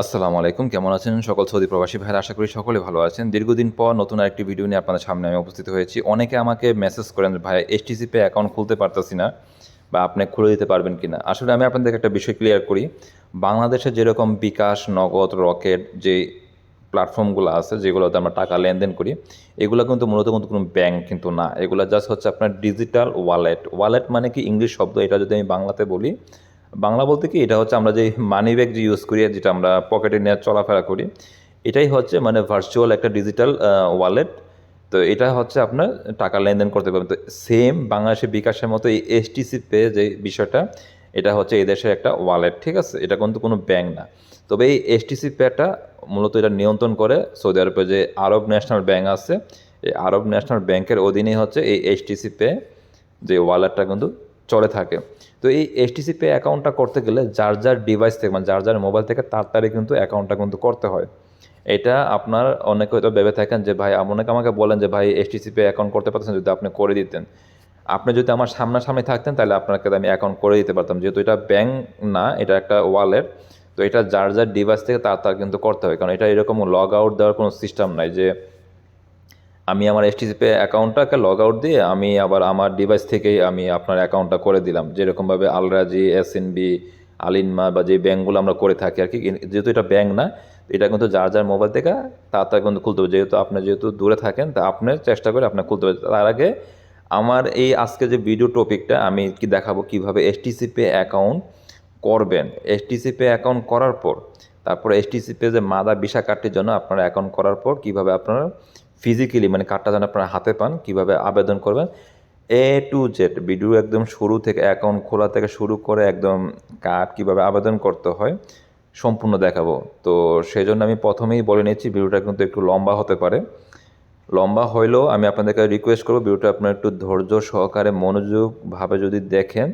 আসসালামু আলাইকুম, কেমন আছেন সকল সৌদি প্রবাসী ভাইরা? আশা করি সকলে ভালো আছেন। দীর্ঘদিন পর নতুন আরেকটি ভিডিও নিয়ে আপনাদের সামনে আমি উপস্থিত হয়েছি। অনেকে আমাকে মেসেজ করেন ভাই এসটিসি পে অ্যাকাউন্ট খুলতে পারতেছি না বা আপনি খুলে দিতে পারবেন কি না আসলে আমি আপনাদেরকে একটা বিষয় ক্লিয়ার করি। বাংলাদেশে যেরকম বিকাশ, নগদ, রকেট যে প্ল্যাটফর্মগুলো আছে, যেগুলোতে আমরা টাকা লেনদেন করি, এগুলো কিন্তু মূলত কিন্তু কোনো ব্যাংক কিন্তু না। এগুলো জাস্ট হচ্ছে আপনার ডিজিটাল ওয়ালেট ওয়ালেট মানে কি? ইংলিশ শব্দ। এটা যদি আমি বাংলাতে বলি বাংলা বলতে কি, এটা হচ্ছে আমরা যে মানি ব্যাগ যে ইউজ করি যেটা আমরা পকেটে নিয়ে চলাফেরা করি, এটাই হচ্ছে মানে ভার্চুয়াল একটা ডিজিটাল ওয়ালেট তো এটা হচ্ছে আপনার টাকা লেনদেন করতে পারবেন। তো সেম বাংলাদেশের বিকাশের মতো এই এসটিসি পে যে বিষয়টা, এটা হচ্ছে এই দেশের একটা ওয়ালেট ঠিক আছে? এটা কিন্তু কোনো ব্যাংক না। তবে এই এসটিসি পেটা মূলত এটা নিয়ন্ত্রণ করে সৌদি আরবে যে আরব ন্যাশনাল ব্যাংক আছে, এই আরব ন্যাশনাল ব্যাংকের অধীনেই হচ্ছে এই এইচটিসি পে যে ওয়ালেটটা কিন্তু চলে থাকে। তো এই এইচটিসি পে অ্যাকাউন্টটা করতে গেলে যার যার ডিভাইস থেকে মানে যার যার মোবাইল থেকে তাড়াতাড়ি কিন্তু অ্যাকাউন্টটা কিন্তু করতে হয়। এটা আপনার অনেকে হয়তো ভেবে থাকেন যে, ভাই, অনেকে আমাকে বলেন যে, ভাই এইচটিসি পে অ্যাকাউন্ট করতে পারতেন যদি আপনি করে দিতেন। আপনি যদি আমার সামনাসামনি থাকতেন, তাহলে আপনাকে আমি অ্যাকাউন্ট করে দিতে পারতাম। যেহেতু এটা ব্যাংক না, এটা একটা ওয়ালেট তো এটা যার যার ডিভাইস থেকে তার তার কিন্তু করতে হয়। কারণ এটা এরকম লগ আউট দেওয়ার কোনো সিস্টেম নাই যে আমি আমার এসটিসি পে অ্যাকাউন্টটাকে লগ আউট দিয়ে আমি আবার আমার ডিভাইস থেকেই আমি আপনার অ্যাকাউন্টটা করে দিলাম। যেরকমভাবে আলরাজি এসএনবি আলিনমা বা যে ব্যাঙ্কগুলো আমরা করে থাকি আর কি যেহেতু এটা ব্যাঙ্ক না, এটা কিন্তু যার যার মোবাইল থেকে তার তার কিন্তু খুলতে হবে। যেহেতু আপনি যেহেতু দূরে থাকেন, তা আপনার চেষ্টা করে আপনার খুলতে হবে। তার আগে আমার এই আজকে যে ভিডিও টপিকটা আমি কি দেখাবো কীভাবে এসটিসি পে অ্যাকাউন্ট করবেন? এসটিসি পে অ্যাকাউন্ট করার পর, তারপরে এসটিসি পে যে মাদা ভিসা কার্ডটির জন্য আপনার অ্যাকাউন্ট করার পর কীভাবে আপনারা ফিজিক্যালি মানে কার্ডটা যেন আপনারা হাতে পান, কীভাবে আবেদন করবেন এ টু জেড ভিডিও একদম শুরু থেকে অ্যাকাউন্ট খোলা থেকে শুরু করে একদম কার্ড কীভাবে আবেদন করতে হয়, সম্পূর্ণ দেখাবো। তো সেই জন্য আমি প্রথমেই বলে নিচ্ছি, ভিডিওটা কিন্তু একটু লম্বা হতে পারে। লম্বা হইলেও আমি আপনাদেরকে রিকোয়েস্ট করব, ভিডিওটা আপনার একটু ধৈর্য সহকারে মনোযোগভাবে যদি দেখেন,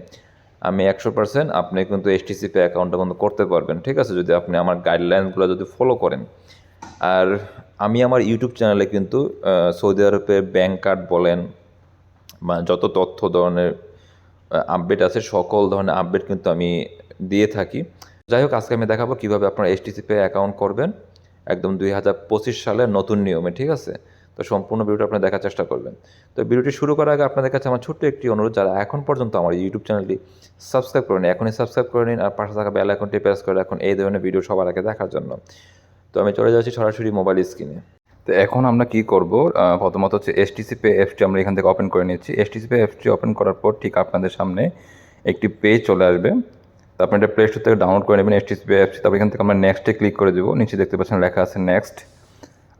আমি একশো পার্সেন্ট আপনি কিন্তু এসটিসি পে অ্যাকাউন্টটা কিন্তু করতে পারবেন। ঠিক আছে, যদি আপনি আমার গাইডলাইনগুলো যদি ফলো করেন। আর আমি আমার ইউটিউব চ্যানেলে কিন্তু সৌদি আরবের ব্যাংক কার্ড বলেন বা যত তথ্য ধরনের আপডেট আছে, সকল ধরনের আপডেট কিন্তু আমি দিয়ে থাকি। যাই হোক, আজকে আমি দেখাবো কীভাবে আপনারা এসটিসি পে অ্যাকাউন্ট করবেন। একদম দুই হাজার পঁচিশ সালের নতুন নিয়মে, ঠিক আছে? তো সম্পূর্ণ ভিডিওটা আপনি দেখার চেষ্টা করবেন। তো ভিডিওটি শুরু করার আগে আপনাদের কাছে আমার ছোট্ট একটি অনুরোধ, যারা এখন পর্যন্ত আমার ইউটিউব চ্যানেলটি সাবস্ক্রাইব করে নিন এখনই সাবস্ক্রাইব করে নিন আর পাশে থাকা বেল আইকনটি প্রেস করে এখন এই ধরনের ভিডিও সবার আগে দেখার জন্য। তো আমি চলে যাচ্ছি সরাসরি মোবাইল স্ক্রিনে তো এখন আমরা কি করব? প্রথমত হচ্ছে এসটিসি পে অ্যাপসটি আমরা এখান থেকে ওপেন করে নিচ্ছি। এসটিসি পে অ্যাপসটি ওপেন করার পর ঠিক আপনাদের সামনে একটি পেজ চলে আসবে। তো আপনি এটা প্লে স্টোর থেকে ডাউনলোড করে নেবেন এসটিসি পে অ্যাপসটি তারপর এখান থেকে আমরা নেক্সটে ক্লিক করে দেবো। নিচে দেখতে পাচ্ছেন লেখা আছে নেক্সট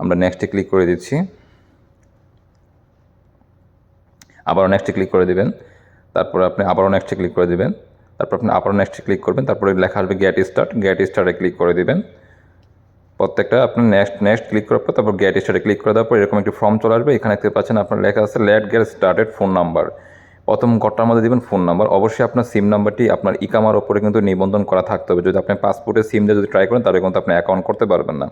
আমরা নেক্সটে ক্লিক করে দিচ্ছি। আবারও নেক্সটে ক্লিক করে দেবেন। তারপর আপনি আবারও নেক্সটে ক্লিক করে দিবেন। তারপর আপনি আবারও নেক্সটে ক্লিক করবেন। তারপরে লেখা আসবে গ্যাট স্টার্ট গ্যাট স্টার্টে ক্লিক করে দিবেন। প্রত্যেকটা আপনি নেক্সট নেক্সট ক্লিক করার পর তারপর গেট স্টার্টে ক্লিক করে দেওয়ার পর এরকম একটি ফর্ম চলে আসবে। এখানে দেখতে পাচ্ছেন আপনার লেখা আছে let get started phone number প্রথম ঘরটার মধ্যে দিবেন ফোন নাম্বার অবশ্যই আপনার সিম নাম্বারটি আপনার ইকামার ওপরে কিন্তু নিবন্ধন করা থাকতে হবে। যদি আপনি পাসপোর্টের সিম দিয়ে যদি ট্রাই করেন, তাহলে কিন্তু আপনি অ্যাকাউন্ট করতে পারবেন না।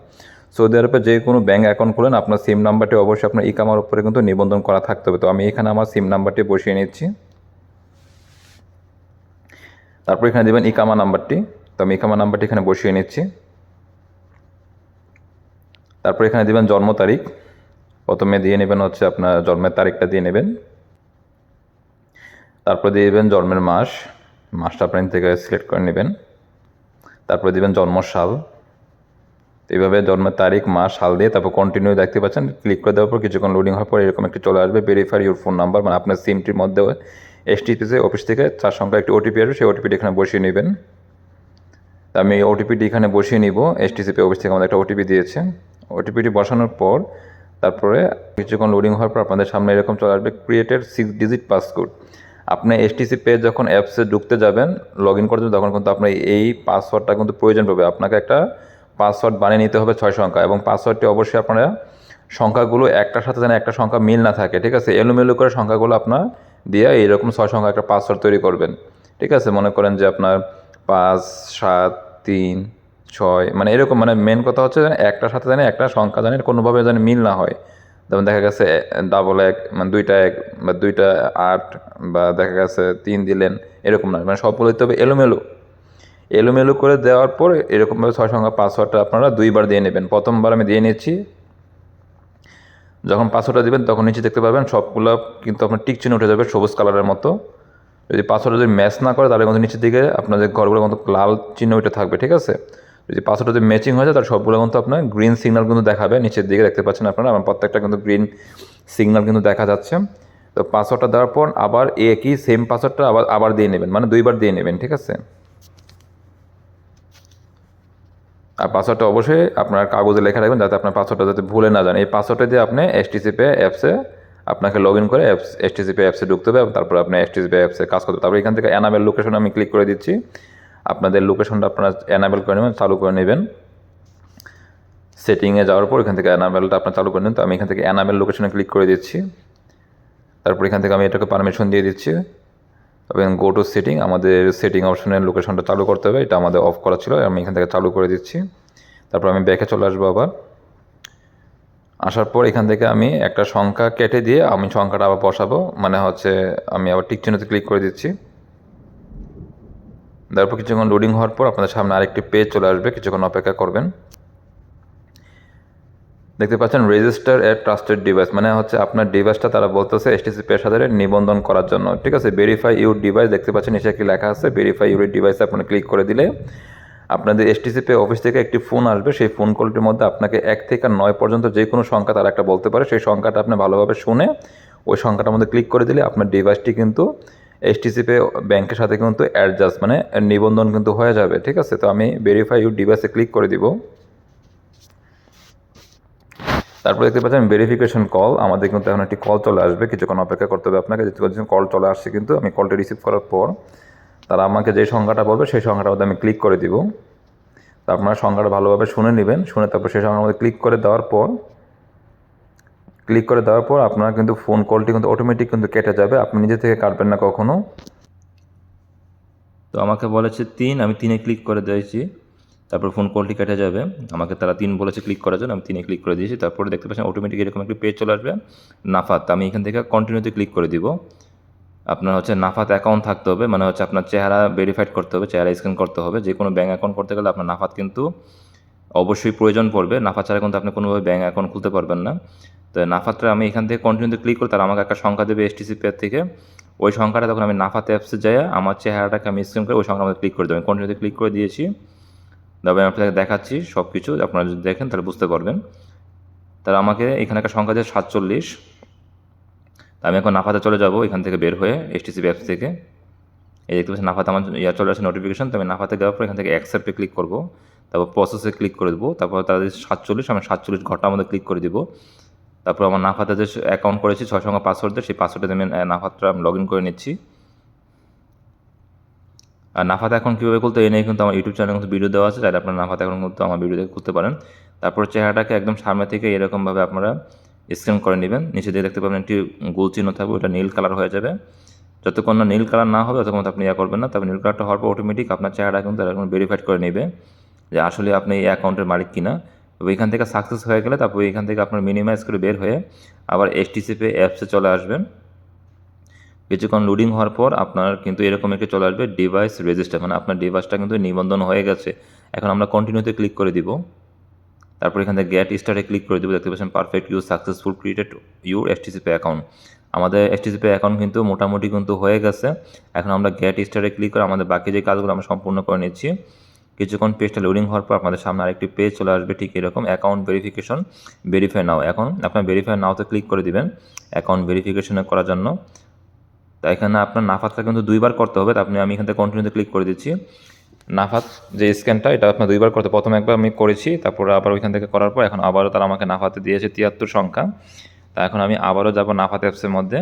সৌদি আরবে যে কোনো ব্যাঙ্ক অ্যাকাউন্ট খুলেন, আপনার সিম নাম্বারটি অবশ্যই আপনার ইকামার ওপরে কিন্তু নিবন্ধন করা থাকতে হবে। তো আমি এখানে আমার সিম নাম্বারটি বসিয়ে নিচ্ছি। তারপর এখানে দেবেন ইকামা নাম্বারটি তো আমি ইকামা নাম্বারটি এখানে বসিয়ে নিচ্ছি। তারপর এখানে দেবেন জন্ম তারিখ। প্রথমে দিয়ে নেবেন হচ্ছে আপনার জন্মের তারিখটা দিয়ে নেবেন। তারপর দিয়ে দেবেন জন্মের মাস। মাসটা আপনি থেকে সিলেক্ট করে নেবেন। তারপরে দিবেন জন্মসাল তো এইভাবে জন্মের তারিখ, মাস, সাল দিয়ে তারপর কন্টিনিউ দেখতে পাচ্ছেন। ক্লিক করে দেওয়ার পর কিছুক্ষণ লোডিং হওয়ার পর এরকম একটি চলে আসবে। ভেরিফাই ইউর ফোন নাম্বার মানে আপনার সিমটির মধ্যে এসটিপিসি অফিস থেকে চার সংখ্যা একটি ওটিপি আসবে। সেই ওটিপিটি এখানে বসিয়ে নেবেন। তা আমি ওটিপিটি এখানে বসিয়ে নিব। এসটিসিপি অফিস থেকে আমাদের একটা ওটিপি দিয়েছে। ওটিপিটি বসানোর পর, তারপরে কিছুক্ষণ লোডিং হওয়ার পর আপনাদের সামনে এরকম চলে আসবে ক্রিয়েটেড সিক্স ডিজিট পাসকোড আপনি এসটিসি পে যখন অ্যাপসে ঢুকতে যাবেন লগ ইন করতে তখন কিন্তু আপনার এই পাসওয়ার্ডটা কিন্তু প্রয়োজন পড়বে আপনাকে একটা পাসওয়ার্ড বানিয়ে নিতে হবে ছয় সংখ্যা এবং পাসওয়ার্ডটি অবশ্যই আপনারা সংখ্যাগুলো একটার সাথে যেন একটা সংখ্যা মিল না থাকে, ঠিক আছে? এলোমেলো করে সংখ্যাগুলো আপনার দিয়ে এইরকম ছয় সংখ্যা একটা পাসওয়ার্ড তৈরি করবেন, ঠিক আছে? মনে করেন যে আপনার পাঁচ, সাত, তিন ছয় মানে এরকম মানে মেন কথা হচ্ছে যেন একটার সাথে যেন একটা সংখ্যা যেন কোনোভাবে যেন মিল না হয়। যেমন দেখা গেছে ডাবল এক মানে দুইটা এক, বা দুইটা আট, বা দেখা গেছে তিন দিলেন, এরকম না মানে সবগুলো দিতে হবে এলোমেলো। এলোমেলো করে দেওয়ার পর এরকমভাবে ছয় সংখ্যা পাসওয়ার্ডটা আপনারা দুইবার দিয়ে নেবেন। প্রথমবার আমি দিয়ে নিচ্ছি যখন পাসওয়ার্ডটা দিবেন, তখন নিচে দেখতে পাবেন সবগুলো কিন্তু আপনার টিক চিহ্ন উঠে যাবে সবুজ কালারের মতো। যদি পাসওয়ার্ডটা যদি ম্যাচ না করে, তাহলে কিন্তু নিচের দিকে আপনাদের ঘরগুলো কিন্তু লাল চিহ্ন উঠে থাকবে, ঠিক আছে? যদি পাসওয়ার্ডটা যদি ম্যাচিং হয়ে যায়, তাহলে সবগুলো কিন্তু আপনার গ্রিন সিগন্যাল কিন্তু দেখাবে। নিচের দিকে দেখতে পাচ্ছেন আপনারা, আমার প্রত্যেকটা কিন্তু গ্রিন সিগনাল কিন্তু দেখা যাচ্ছে। তো পাসওয়ার্ডটা দেওয়ার পর আবার একই সেম পাসওয়ার্ডটা আবার আবার দিয়ে নেবেন মানে দুইবার দিয়ে নেবেন, ঠিক আছে? আর পাসওয়ার্ডটা অবশ্যই আপনার কাগজে লেখা রাখবেন, যাতে আপনার পাসওয়ার্ডটা যাতে ভুলে না যান। এই পাসওয়ার্ডটা দিয়ে আপনি এসটিসি পে অ্যাপসে আপনাকে লগ ইন করে অ্যাপস এসটিসি পে অ্যাপসে ঢুকতে হবে তারপর আপনি এসটিসি পে অ্যাপসে কাজ করতে হবে। তারপর এখান থেকে অ্যানাবেল লোকেশন আমি ক্লিক করে দিচ্ছি। আপনাদের লোকেশনটা আপনারা অ্যানাবেল করে নেবেন, চালু করে নেবেন। সেটিংয়ে যাওয়ার পর এখান থেকে অ্যানাবেলটা আপনার চালু করে নেন তো আমি এখান থেকে অ্যানাবেল লোকেশনে ক্লিক করে দিচ্ছি। তারপর এখান থেকে আমি এটাকে পারমিশন দিয়ে দিচ্ছি। এবং গো টু সেটিং আমাদের সেটিং অপশনের লোকেশনটা চালু করতে হবে। এটা আমাদের অফ করা ছিল, আমি এখান থেকে চালু করে দিচ্ছি। তারপর আমি ব্যাকে চলে আসব আবার। আসার পর এখান থেকে আমি একটা সংখ্যা কেটে দিয়ে আমি সংখ্যাটা আবার বসাবো। মানে হচ্ছে আমি আবার টিক চিহ্নতে ক্লিক করে দিচ্ছি। তারপর কিছুক্ষণ লোডিং হওয়ার পর আপনাদের সামনে আরেকটি পেজ চলে আসবে, কিছুক্ষণ অপেক্ষা করবেন। দেখতে পাচ্ছেন রেজিস্টার এ ট্রাস্টেড ডিভাইস মানে হচ্ছে আপনার ডিভাইসটা তারা বলতেছে এসটিসি পেশাদারে নিবন্ধন করার জন্য। ঠিক আছে ভেরিফাই ইউর ডিভাইস দেখতে পাচ্ছেন, নিচে কি লেখা আছে ভেরিফাই ইউর ডিভাইসে আপনারা ক্লিক করে দিলে আপনাদের এসটিসি পে অফিস থেকে একটি ফোন আসবে। সেই ফোন কলটির মধ্যে আপনাকে এক থেকে নয় পর্যন্ত যে কোনো সংখ্যা তারা একটা বলতে পারে। সেই সংখ্যাটা আপনি ভালোভাবে শুনে ওই সংখ্যাটার মধ্যে ক্লিক করে দিলে আপনার ডিভাইসটি কিন্তু এসটিসি পে ব্যাংকের সাথে কিন্তু অ্যাডজাস্ট মানে নিবন্ধন কিন্তু হয়ে যাবে, ঠিক আছে? তো আমি ভেরিফাই ইউর ডিভাইসে ক্লিক করে দিব। তারপর দেখতে পাচ্ছেন ভেরিফিকেশন কল আমাদের কিন্তু এখন একটি কল চলে আসবে। কিছুক্ষণ অপেক্ষা করতে হবে আপনাকে। যেহেতু কল চলে আসছে কিন্তু আমি কলটি রিসিভ করার পর তারা আমাকে যে সংখ্যাটা বলবে সেই সংখ্যাটার মধ্যে আমি ক্লিক করে দিব। তা আপনারা সংখ্যাটা ভালোভাবে শুনে নেবেন। শুনে তারপর সেই সংখ্যার মধ্যে ক্লিক করে দেওয়ার পর ক্লিক করে দেওয়ার পর আপনার কিন্তু ফোন কলটি কিন্তু অটোমেটিক কিন্তু কেটে যাবে। আপনি নিজে থেকে কাটবেন না কখনো। তো আমাকে বলেছে তিন, আমি তিনে ক্লিক করে দিয়েছি। তারপর ফোন কলটি কেটে যাবে। আমাকে তারা তিন বলেছে ক্লিক করার জন্য, আমি তিনে ক্লিক করে দিয়েছি। তারপরে দেখতে পাচ্ছেন অটোমেটিক এরকম একটি পেজ চলে আসবে। নাফাত, আমি এখান থেকে কন্টিনিউতে ক্লিক করে দিব। আপনার হচ্ছে নাফাত অ্যাকাউন্ট থাকতে হবে মানে হচ্ছে আপনার চেহারা ভেরিফাইড করতে হবে, চেহারা স্ক্যান করতে হবে। যে কোনো ব্যাঙ্ক অ্যাকাউন্ট করতে গেলে আপনার নাফাত কিন্তু অবশ্যই প্রয়োজন পড়বে। নাফা ছাড়া কিন্তু আপনি কোনোভাবে ব্যাঙ্ক অ্যাকাউন্ট খুলতে পারবেন না। তো নাফাতটা আমি এখান থেকে কন্টিনিউতে ক্লিক করে তারা আমাকে একটা সংখ্যা দেবে এসটিসি পে থেকে। ওই সংখ্যাটা তখন আমি নাফাতে অ্যাপসে যাই আমার চেহারাটাকে আমি স্ক্যান করে ওই সংখ্যা আমাকে ক্লিক করে দেবো। কন্টিনিউতে ক্লিক করে দিয়েছি। তবে আমি আপনাকে দেখাচ্ছি সব কিছু আপনারা যদি দেখেন তাহলে বুঝতে পারবেন। তারা আমাকে এখানে একটা সংখ্যা দিয়ে সাতচল্লিশ। তা আমি এখন নাফাতে চলে যাব এখান থেকে বের হয়ে এসটিসি অ্যাপস থেকে। এই দেখতে পাচ্ছি নাফাতে আমার ইয়া চলে আসছে নোটিফিকেশন তো আমি নাফাতে যাওয়ার পর এখান থেকে অ্যাকসেপ্টে ক্লিক করব। তারপর প্রসেসে ক্লিক করে দেবো। তারপর তাদের সাতচল্লিশ, আমি সাতচল্লিশ ঘরটার মধ্যে ক্লিক করে দিব। তারপর আমার নাফাতে যে অ্যাকাউন্ট করেছি, ছয় সংখ্যা পাসওয়ার্ড সেই পাসওয়ার্ডে আমি নাফাতটা আমি লগ ইন করে নিচ্ছি। আর নাফাতে এখন কীভাবে খুলতে এই নিয়ে কিন্তু আমার ইউটিউব চ্যানেলে কিন্তু ভিডিও দেওয়া আছে, চাইলে আপনার নাফাতে এখন কিন্তু আমার ভিডিও দেখে খুলতে পারেন। তারপর চেহারাটাকে একদম সামনে থেকে এরকমভাবে আপনারা স্ক্যান করে নেবেন। নিচে দিয়ে দেখতে পাবেন একটি গোল চিহ্ন থাকবে, ওটা নীল কালার হয়ে যাবে। যতক্ষণ না নীল কালার না হবে, ততক্ষণ আপনি ইয়া করবেন না। তবে নীল কালারটা হওয়ার পর অটোমেটিক আপনার চেহারা কিন্তু এরকম ভেরিফাইড করে নেবে যে আসলে আপনি এই অ্যাকাউন্টের মালিক কিনা। তবে এখান থেকে সাকসেস হয়ে গেলে তারপর এখান থেকে আপনার মিনিমাইজ করে বের হয়ে আবার এসটিসি পে অ্যাপসে চলে আসবেন। কিছুক্ষণ লোডিং হওয়ার পর আপনার কিন্তু এরকম একটি চলে আসবে ডিভাইস রেজিস্টার মানে আপনার ডিভাইসটা কিন্তু নিবন্ধন হয়ে গেছে। এখন আমরা কন্টিনিউতে ক্লিক করে দিব। তারপর এখান থেকে গ্যাট স্টারে ক্লিক করে দেবো। দেখতে পাচ্ছেন perfect use successful created your STC Pay account আমাদের এসটিসি পে অ্যাকাউন্ট কিন্তু মোটামুটি কিন্তু হয়ে গেছে। এখন আমরা গ্যাট স্টারে ক্লিক করে আমাদের বাকি যে কাজগুলো আমরা সম্পূর্ণ করে নিচ্ছি কিছুক্ষণ পেজটা লোডিং হওয়ার পর আপনাদের সামনে আরেকটি পেজ চলে আসবে, ঠিক এরকম অ্যাকাউন্ট ভেরিফিকেশন ভেরিফাই নাও এখন আপনার ভেরিফাই নাওতে ক্লিক করে দিবেন অ্যাকাউন্ট ভেরিফিকেশন করার জন্য। তা এখানে আপনার নাফাতটা কিন্তু দুইবার করতে হবে, তা আপনি, আমি এখান থেকে কন্টিনিউতে ক্লিক করে দিচ্ছি। নাফাত যে স্ক্যানটা এটা আপনার দুইবার করতে প্রথম একবার আমি করেছি, তারপরে আবার ওইখান থেকে করার পর এখন আবারও তারা আমাকে নাফাতে দিয়েছে তিয়াত্তর সংখ্যা। তা এখন আমি আবারও যাব নাফাত অ্যাপসের মধ্যে।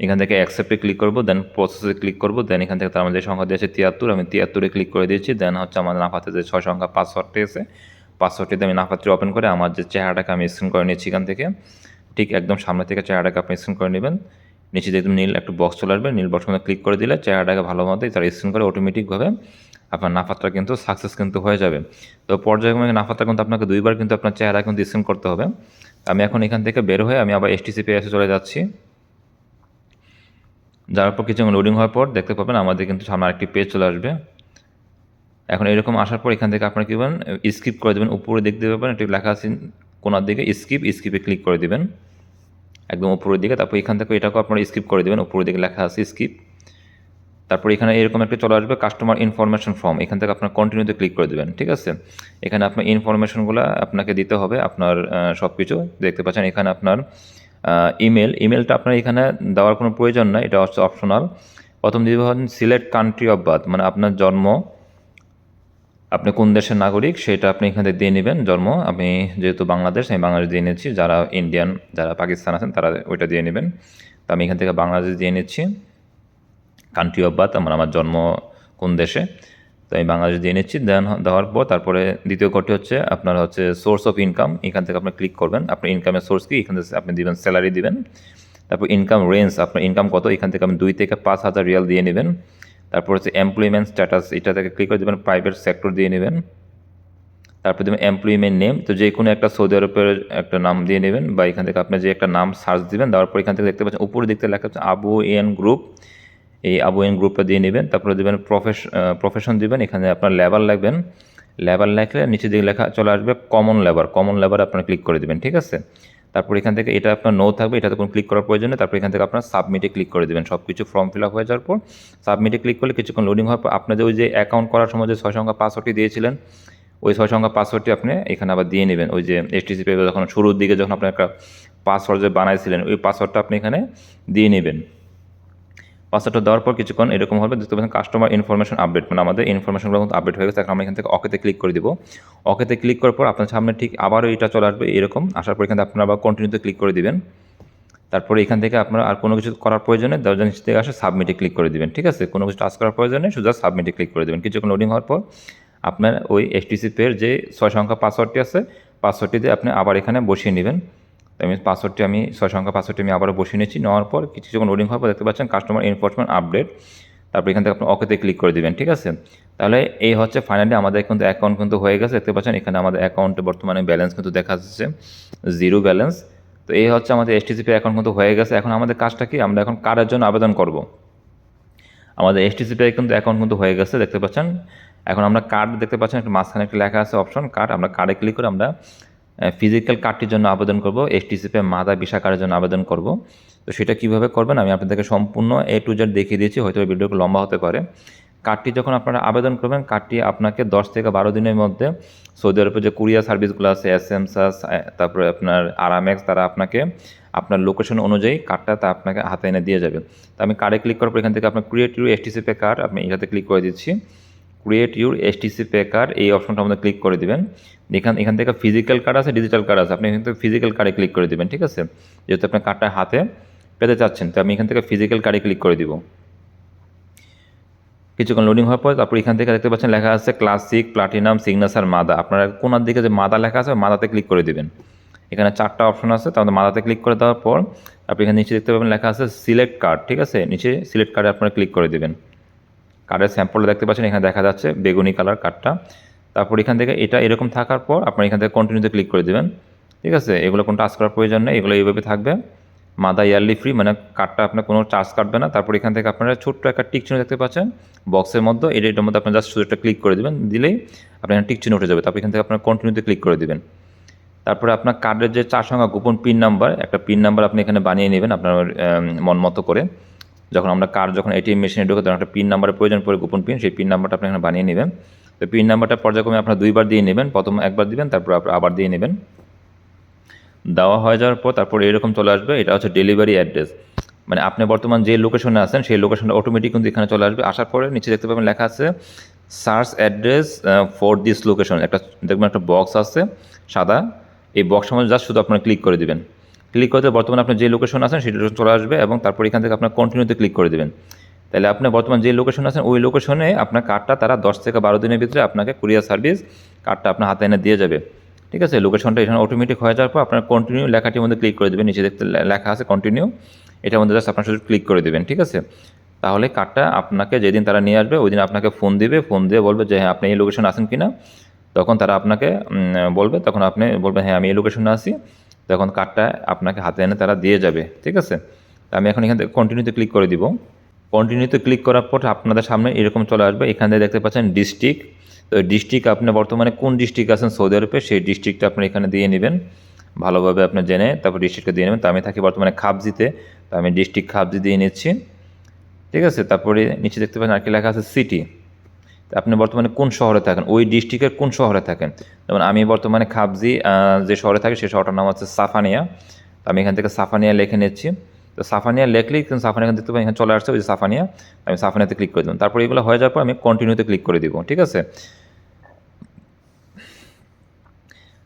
এখান থেকে অ্যাকসেপ্টে ক্লিক করব দেন প্রসেসে ক্লিক করব দেন এখান থেকে তার আমাদের সংখ্যা দিয়েছে তিয়াত্তর, আমি তিয়াত্তরে ক্লিক করে দিয়েছি দেন হচ্ছে আমাদের নাফাতে যে ছয় সংখ্যা পাসওয়ার্ডটি আছে পাসওয়ার্ডটিতে আমি নাফাতটি ওপেন করে আমার যে চেহারাটাকে আমি স্ক্রিন করে নিচ্ছি এখান থেকে, ঠিক একদম সামনে থেকে চেহারাটাকে আপনি স্ক্রিন করে নেবেন, নিচে দেখবেন নীল একটু বক্স চলে আসবে, নীল বক্স ক্লিক করে দিলে চেহারাটাকে ভালো মতো তার স্ক্রিন করে অটোমেটিকভাবে আপনার নাফাতটা কিন্তু সাকসেস কিন্তু হয়ে যাবে। তো পর্যায়ক্রমে নাফাতটা কিন্তু আপনাকে দুইবার কিন্তু আপনার চেহারা কিন্তু স্ক্রিন করতে হবে। আমি এখন এখান থেকে বের হয়ে আমি আবার এসটিসি পে এসে চলে যাচ্ছি। যাওয়ার পর কিছু লোডিং হওয়ার পর দেখতে পাবেন আমাদের কিন্তু সামনে আরেকটি পেজ চলে আসবে। এখন এরকম আসার পর এখান থেকে আপনারা কী করবেন স্কিপ করে দেবেন, উপরে দেখতে পাবেন, একটি লেখা আছে কোনার দিকে স্কিপ স্কিপে ক্লিক করে দেবেন। একদম উপরের দিকে, তারপর এখান থেকে এটাকেও আপনারা স্কিপ করে দেবেন, উপরের দিকে লেখা আছে স্কিপ তারপর এখানে এরকম একটা চলে আসবে কাস্টমার ইনফরমেশন ফর্ম এখান থেকে আপনার কন্টিনিউতে ক্লিক করে দেবেন, ঠিক আছে? এখানে আপনার ইনফরমেশনগুলো আপনাকে দিতে হবে, আপনার সব কিছু দেখতে পাচ্ছেন, এখানে আপনার ইমেল ইমেলটা আপনার এখানে দেওয়ার কোনো প্রয়োজন নাই, এটা হচ্ছে অপশনাল প্রথম দিতে হন সিলেক্ট কান্ট্রি অফ বার্থ মানে আপনার জন্ম, আপনি কোন দেশের নাগরিক, সেটা আপনি এখান থেকে দিয়ে নেবেন, জন্ম। আমি যেহেতু বাংলাদেশ, আমি বাংলাদেশ দিয়ে নিচ্ছি, যারা ইন্ডিয়ান যারা পাকিস্তান আছেন, তারা ওইটা দিয়ে নেবেন। তো আমি এখান থেকে বাংলাদেশ দিয়ে নিচ্ছি। কান্ট্রি অফ বার্থ আমার আমার জন্ম কোন দেশে। তো আমি বাংলাদেশ দিয়ে নিচ্ছি দেন দেওয়ার পর তারপরে দ্বিতীয় কোডটি হচ্ছে আপনার হচ্ছে সোর্স অফ ইনকাম এখান থেকে আপনি ক্লিক করবেন। আপনার ইনকামের সোর্স কি? এখান থেকে আপনি দিবেন স্যালারি দিবেন। তারপর ইনকাম রেঞ্জ আপনার ইনকাম কত? এখান থেকে আপনি দুই থেকে পাঁচ হাজার রিয়াল দিয়ে নেবেন। তারপর হচ্ছে এমপ্লয়মেন্ট স্ট্যাটাস এটা থেকে ক্লিক করে দেবেন প্রাইভেট সেক্টর দিয়ে নেবেন। তারপর দেবেন এমপ্লয়মেন্ট নেম তো যে কোনো একটা সৌদি আরবের একটা নাম দিয়ে নেবেন, বা এখান থেকে আপনি যে একটা নাম সার্চ দিবেন তারপর এখান থেকে দেখতে পাচ্ছেন, উপরে দেখতে লেখা হচ্ছে আবু এন গ্রুপ এই আবু এন গ্রুপটা দিয়ে নেবেন, তারপরে দেবেন প্রফেশ প্রফেশন দিবেন, এখানে আপনার লেবার লাগবেন। লেবার লেখলে নিচে দিকে লেখা চলে আসবে কমন লেবার কমন লেবার আপনার ক্লিক করে দেবেন, ঠিক আছে? তারপর এখান থেকে এটা আপনার নো থাকবে, এটাতে কোনো ক্লিক করার প্রয়োজন নেই, তারপর এখান থেকে আপনার সাবমিটে ক্লিক করে দেবেন সব কিছু ফর্ম ফিল আপ হয়ে যাওয়ার পর সাবমিটে ক্লিক করলে কিছুক্ষণ লোডিং হওয়ার পর আপনাদের ওই যে অ্যাকাউন্ট করার সময় যে ছয় সংখ্যা পাসওয়ার্ডটি দিয়েছিলেন, ওই ছয় সংখ্যা পাসওয়ার্ডটি আপনি এখানে আবার দিয়ে নেবেন। ওই যে এসটিসি পেপার যখন শুরুর দিকে যখন আপনি একটা পাসওয়ার্ড যে বানাইছিলেন, ওই পাসওয়ার্ডটা আপনি এখানে দিয়ে নেবেন। পাসওয়ার্ডটা দেওয়ার পর কিছুক্ষণ এরকম হবে দেখতে পাচ্ছেন কাস্টমার ইনফরমেশন আপডেট মানে আমাদের ইনফরমেশনগুলো কিন্তু আপডেট হয়ে গেছে। এখন আমরা এখান থেকে অকেতে ক্লিক করে দিব। অকেতে ক্লিক করার পর আপনার সামনে ঠিক আবারও এটা চলে আসবে এরকম। আসার পর এখান থেকে আপনারা আবার কন্টিনিউতে ক্লিক করে দিবেন। তারপরে এখান থেকে আপনার আর কোনো কিছু করার প্রয়োজনে দরজা নিচে থেকে আসে সাবমিটে ক্লিক করে দিবেন, ঠিক আছে? কোনো কিছু টাচ করার প্রয়োজনে শুধু সাবমিটে ক্লিক করে দেবেন। কিছুক্ষণ লোডিং হওয়ার পর আপনার ওই এসটিসি পের যে ছয় সংখ্যা পাসওয়ার্ডটি আছে পাসওয়ার্ডটি দিয়ে আপনি আবার এখানে বসিয়ে নেবেন। তো আমি পাসওয়ার্ডটি, আমি ছয় সংখ্যা পাসওয়ার্ডটি আমি আবারও বসিয়ে নিয়েছি। নেওয়ার পর কিছুক্ষণ লোডিং হওয়ার পর দেখতে পাচ্ছেন কাস্টমার ইনফরমেশন আপডেট তারপর এখান থেকে আপনি অকেতে ক্লিক করে দেবেন, ঠিক আছে? তাহলে এই হচ্ছে ফাইনালি আমাদের কিন্তু অ্যাকাউন্ট কিন্তু হয়ে গেছে। দেখতে পাচ্ছেন এখানে আমাদের অ্যাকাউন্টে বর্তমানে ব্যালেন্স কিন্তু দেখা যাচ্ছে জিরো ব্যালেন্স তো এই হচ্ছে আমাদের এসটিসিপি অ্যাকাউন্ট কিন্তু হয়ে গেছে। এখন আমাদের কাজটা কি? আমরা এখন কার্ডের জন্য আবেদন করব। আমাদের এসটিসিপি কিন্তু অ্যাকাউন্ট কিন্তু হয়ে গেছে, দেখতে পাচ্ছেন? এখন আমরা কার্ড দেখতে পাচ্ছেন, একটা মাঝখানে একটা লেখা আছে অপশন কার্ড আমরা কার্ডে ক্লিক করে আমরা ফিজিক্যাল কার্ডটির জন্য আবেদন করব এসটিসিপি মাদা ভিসা কার্ডের জন্য আবেদন করব। তো সেটা কীভাবে করবেন আমি আপনাদেরকে সম্পূর্ণ এ টু জেড দেখিয়ে দিয়েছি হয়তো ভিডিওটা লম্বা হতে পারে। কার্ডটি যখন আপনারা আবেদন করবেন কার্ডটি আপনাকে দশ থেকে বারো দিনের মধ্যে সৌদি আরবের যে কুরিয়ার সার্ভিসগুলো আছে এস এম সাস তারপরে আপনার আরামেক্স তারা আপনাকে, আপনার লোকেশন অনুযায়ী কার্ডটা তা আপনাকে হাতে এনে দিয়ে যাবে। তো আমি কার্ডে ক্লিক করার পর এখান থেকে আপনার create you STC Pay card আপনি এটাতে ক্লিক করে দিচ্ছি। Create your S STC Pay card এই অপশনটা আমাদের ক্লিক করে দিবেন। এখান এখান থেকে ফিজিক্যাল কার্ড আছে ডিজিটাল কার্ড আছে। আপনি এখান থেকে ফিজিক্যাল কার্ডে ক্লিক করে দেবেন, ঠিক আছে? যেহেতু আপনার কার্ডটা হাতে পেতে চাচ্ছেন, তো আমি এখান থেকে ফিজিক্যাল কার্ডে ক্লিক করে দিব। কিছুক্ষণ লোডিং হওয়ার পর তারপর এখান থেকে দেখতে পাচ্ছেন লেখা আছে ক্লাসিক প্লাটিনাম সিগনেচার মাদা আপনারা কোনার দিকে যে মাদা লেখা আছে মাদাতে ক্লিক করে দিবেন। এখানে চারটা অপশন আছে তার মাদাতে ক্লিক করে দেওয়ার পর আপনি এখানে নিচে দেখতে পাবেন লেখা আছে সিলেক্ট কার্ড ঠিক আছে? নিচে সিলেক্ট কার্ডে আপনারা ক্লিক করে দেবেন। কার্ডের স্যাম্পলটা দেখতে পাচ্ছেন, এখানে দেখা যাচ্ছে বেগুনি কালার কার্ডটা তারপর এখান থেকে এটা এরকম থাকার পর আপনার এখান থেকে কন্টিনিউতে ক্লিক করে দেবেন। ঠিক আছে? এগুলো কোনো টাচ করার প্রয়োজন নেই, এগুলো এইভাবে থাকবে। মাদা ইয়ারলি ফ্রি মানে কার্ডটা আপনার কোনো চার্জ কাটবে না। তারপর এখান থেকে আপনারা ছোট্ট একটা টিক দেখতে পাচ্ছেন বক্সের মধ্যে এটা এটার মধ্যে আপনার জাস্ট একটা ক্লিক করে দেবেন, দিলেই আপনার এখানে চিহ্ন উঠে যাবে। তারপর এখান থেকে আপনার কন্টিনিউতে ক্লিক করে দেবেন। তারপরে আপনার কার্ডের যে চার সংখ্যা গোপন পিন নাম্বার একটা পিন নাম্বার আপনি এখানে বানিয়ে নেবেন আপনার মন মতো করে। যখন আমরা কার্ড যখন এটিএম মেশিনে ঢুকে তখন একটা পিন নাম্বারের প্রয়োজন পড়ে গোপন পিন সেই পিন নাম্বারটা আপনি এখানে বানিয়ে নেবেন। তো পিন নাম্বারটা পর্যায়ক্রমে আপনার দুইবার দিয়ে নেবেন, প্রথম একবার দিবেন, তারপর আবার দিয়ে নেবেন। দেওয়া হয়ে যাওয়ার পর তারপর এরকম চলে আসবে, এটা হচ্ছে ডেলিভারি অ্যাড্রেস মানে আপনি বর্তমান যে লোকেশনে আছেন, সেই লোকেশনটা অটোমেটিক কিন্তু এখানে চলে আসবে। আসার পরে নিচে দেখতে পাবেন লেখা আছে search address for this location একটা দেখবেন একটা বক্স আছে সাদা। এই বক্সের মধ্যে জাস্ট শুধু আপনারা ক্লিক করে দেবেন। ক্লিক করতে বর্তমানে আপনি যে লোকেশন আছেন সেটা চলে আসবে এবং তারপর এখান থেকে আপনার কন্টিনিউতে ক্লিক করে দেবেন। তাহলে আপনি বর্তমান যে লোকেশন আছেন, ওই লোকেশনে আপনার কার্ডটা তারা দশ থেকে বারো দিনের ভিতরে আপনাকে কুরিয়ার সার্ভিস কার্ডটা আপনার হাতে এনে দিয়ে যাবে। ঠিক আছে? লোকেশনটা এখানে অটোমেটিক হয়ে যাওয়ার পর আপনার কন্টিনিউ লেখাটির মধ্যে ক্লিক করে দেবেন। নিচে দেখতে লেখা আছে কন্টিনিউ এটার মধ্যে জাস্ট আপনার শুধু ক্লিক করে দেবেন। ঠিক আছে? তাহলে কার্ডটা আপনাকে যেদিন তারা নিয়ে আসবে ওই দিন আপনাকে ফোন দিবে। ফোন দিয়ে বলবে যে হ্যাঁ আপনি এই লোকেশন আসেন কি না তখন তারা আপনাকে বলবে। তখন আপনি বলবেন হ্যাঁ আমি এই লোকেশনে আসি তখন কার্ডটা আপনাকে হাতে এনে তারা দিয়ে যাবে, ঠিক আছে? আমি এখন এখান থেকে কন্টিনিউতে ক্লিক করে দিব। কন্টিনিউতে ক্লিক করার পর আপনাদের সামনে এরকম চলে আসবে। এখান থেকে দেখতে পাচ্ছেন ডিস্ট্রিক্ট তো ডিস্ট্রিক্ট আপনি বর্তমানে কোন ডিস্ট্রিক্ট আছেন? সৌদি আরবে। সেই ডিস্ট্রিক্টটা আপনি এখানে দিয়ে নেবেন। ভালোভাবে আপনি জেনে তারপর ডিস্ট্রিক্টটা দিয়ে নেবেন। তো আমি থাকি বর্তমানে খাবজিতে। তো আমি ডিস্ট্রিক্ট খাবজি দিয়ে নিচ্ছি। ঠিক আছে? তারপরে নিচে দেখতে পাচ্ছেন আর কি লেখা আছে সিটি আপনি বর্তমানে কোন শহরে থাকেন? ওই ডিস্ট্রিক্টের কোন শহরে থাকেন? যেমন আমি বর্তমানে খাবজি যে শহরে থাকি সেই শহরটার নাম হচ্ছে সাফানিয়া। তো আমি এখান থেকে সাফানিয়া লিখে নিচ্ছি। তো সাফানিয়া লেখলেই কিন্তু সাফানিয়া দেখতে পাই এখানে চলে আসছে ওই যে সাফানিয়া। আমি সাফানিয়াতে ক্লিক করে দিলাম। তারপর এগুলো হয়ে যাওয়ার পর আমি কন্টিনিউতে ক্লিক করে দিব, ঠিক আছে?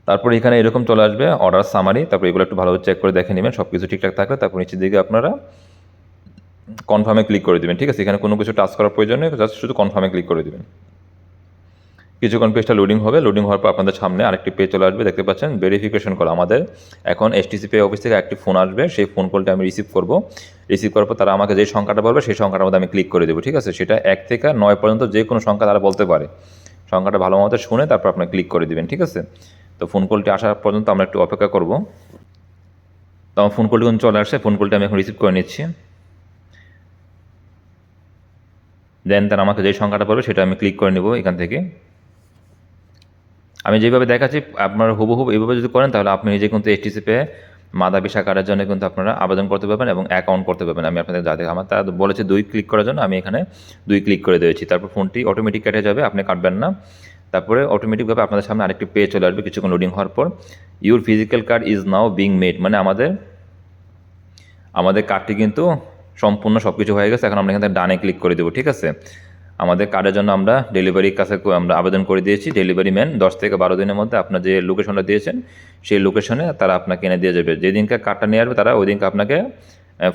তারপর এখানে এরকম চলে আসবে অর্ডার সামারি তারপর এগুলো একটু ভালোভাবে চেক করে দেখে নেবেন সব কিছু ঠিকঠাক থাকলে। তারপর নিচের দিকে আপনারা কনফার্মে ক্লিক করে দেবেন, ঠিক আছে? এখানে কোনো কিছু টাচ করার প্রয়োজন নেই জাস্ট শুধু কনফার্মে ক্লিক করে দেবেন। কিছুক্ষণ পেজটা লোডিং হবে লোডিং হওয়ার পর আপনাদের সামনে আরেকটি পেজ চলে আসবে, দেখতে পাচ্ছেন? ভেরিফিকেশন করা আমাদের। এখন এসটিসি পে অফিস থেকে একটি ফোন আসবে, সেই ফোন কলটা আমি রিসিভ করব। রিসিভ করার পর তারা আমাকে যে সংখ্যাটা বলবে, সেই সংখ্যাটার মধ্যে আমি ক্লিক করে দেবো, ঠিক আছে? সেটা এক থেকে নয় পর্যন্ত যে কোনো সংখ্যা তারা বলতে পারে। সংখ্যাটা ভালো মতো শুনে তারপর আপনি ক্লিক করে দিবেন, ঠিক আছে? তো ফোন কলটি আসা পর্যন্ত আমরা একটু অপেক্ষা করব। তো আমার ফোন কলটি যখন চলে আসছে ফোন কলটি আমি এখন রিসিভ করে নিচ্ছি। দেন তার আমাকে যে সংখ্যাটা পড়বে সেটা আমি ক্লিক করে নেব এখান থেকে। আমি যেভাবে দেখাচ্ছি, আপনারা হুবহু এইভাবে যদি করেন, তাহলে আপনি নিজে কিন্তু এসটিসি পে মাদা ভিসা কার্ডের জন্য কিন্তু আপনারা আবেদন করতে পারবেন এবং অ্যাকাউন্ট করতে পারবেন। আমি আপনাদের যাতে আমার তারা বলেছে দুই ক্লিক করার জন্য, আমি এখানে দুই ক্লিক করে দিয়েছি। তারপর ফোনটি অটোমেটিক কেটে যাবে, আপনি কাটবেন না। তারপরে অটোমেটিকভাবে আপনাদের সামনে আরেকটি পেজ চলে আসবে কিছুক্ষণ লোডিং হওয়ার পর। Your physical card is now being made মানে আমাদের আমাদের কার্ডটি কিন্তু সম্পূর্ণ সব কিছু হয়ে গেছে, এখন আমরা এখানে ডানে ক্লিক করে দেবো, ঠিক আছে? আমাদের কার্ডের জন্য আমরা ডেলিভারির কাছে আমরা আবেদন করে দিয়েছি ডেলিভারি ম্যান দশ থেকে বারো দিনের মধ্যে আপনার যে লোকেশনটা দিয়েছেন, সেই লোকেশনে তারা আপনাকে এনে দিয়ে যাবে। যেদিনকে কার্ডটা নিয়ে আসবে তারা ওই দিনকে আপনাকে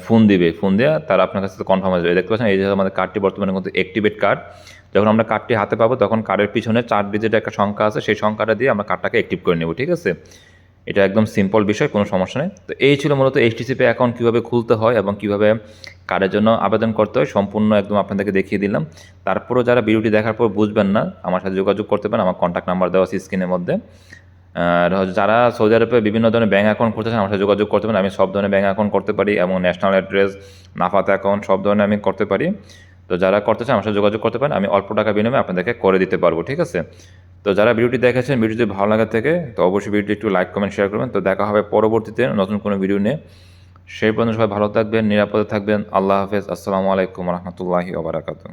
ফোন দিবে। ফোন দেওয়া তারা আপনার কাছে কনফার্ম হয়ে যাবে। দেখতে পাচ্ছেন, এই যে আমাদের কার্ডটি বর্তমানে কিন্তু অ্যাক্টিভেট কার্ড যখন আমরা কার্ডটি হাতে পাবো, তখন কার্ডের পিছনে চার ডিজিট একটা সংখ্যা আছে, সেই সংখ্যাটা দিয়ে আমরা কার্ডটাকে অ্যাক্টিভ করে নেব, ঠিক আছে? এটা একদম সিম্পল বিষয়, কোনো সমস্যা নেই। তো এই ছিল মূলত এইচটিসি পে অ্যাকাউন্ট কীভাবে খুলতে হয় এবং কীভাবে কার্ডের জন্য আবেদন করতে হয়, সম্পূর্ণ একদম আপনাদেরকে দেখিয়ে দিলাম। তারপরেও যারা ভিডিওটি দেখার পর বুঝবেন না, আমার সাথে যোগাযোগ করতে পারেন, আমার কন্ট্যাক্ট নাম্বার দেওয়া আছে স্ক্রিনের মধ্যে। যারা সৌদি আরবে বিভিন্ন ধরনের ব্যাঙ্ক অ্যাকাউন্ট করতে চান, আমার সাথে যোগাযোগ করতে পারেন, আমি সব ধরনের ব্যাঙ্ক অ্যাকাউন্ট করতে পারি, এবং ন্যাশনাল অ্যাড্রেস নাফাত অ্যাকাউন্ট সব ধরনের আমি করতে পারি। তো যারা করতে চান, আমার সাথে যোগাযোগ করতে পারেন, আমি অল্প টাকা বিনিময়ে আপনাদেরকে করে দিতে পারব, ঠিক আছে? তো যারা ভিডিওটি দেখেছেন, ভিডিওটি ভালো লাগা থেকে, তো অবশ্যই ভিডিওটি একটু লাইক কমেন্ট শেয়ার করবেন। তো দেখা হবে পরবর্তীতে নতুন কোনো ভিডিও নিয়ে। সেই পর্যন্ত সবাই ভালো থাকবেন, নিরাপদে থাকবেন। আল্লাহ হাফেজ। আসসালামু আলাইকুম রহমতুল্লাহি ওবরাকাতু